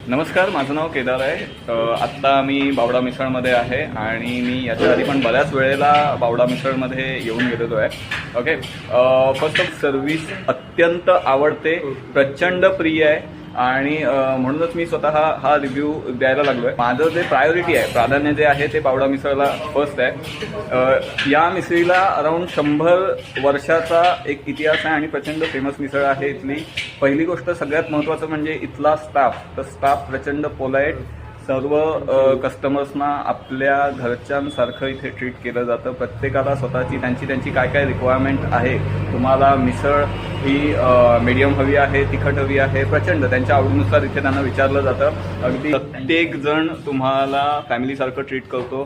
नमस्कार माझं नाव केदार आहे. आत्ता मी बावडा मिसळमध्ये आहे आणि मी याच्या आधी पण बऱ्याच वेळेला बावडा मिसळमध्ये येऊन गेलेलो आहे. ओके फर्स्ट ऑफ सर्व्हिस अत्यंत आवडते प्रचंड प्रिय आहे. आणि म्हणूनच मी स्वतः हा रिव्ह्यू द्यायला लागलो आहे माझं जे प्रायोरिटी आहे प्राधान्य जे आहे ते पावडा मिसळला फर्स्ट आहे. या मिसळीला अराऊंड शंभर वर्षाचा एक इतिहास आहे आणि प्रचंड फेमस मिसळ आहे इथली. पहिली गोष्ट सगळ्यात महत्त्वाचं म्हणजे इथला स्टाफ तर स्टाफ प्रचंड पोलाईट सर्व कस्टमर्सना आपल्या घरच्यांसारखं इथे ट्रीट केलं जातं. प्रत्येकाला स्वतःची त्यांची त्यांची काय काय रिक्वायरमेंट आहे तुम्हाला मिसळ ही मीडियम हवी आहे तिखट हवी आहे प्रचंड. त्यांच्या आवडीनुसार इथे त्यांना विचारलं जातं. अगदी प्रत्येक जण तुम्हाला फॅमिलीसारखं ट्रीट करतो.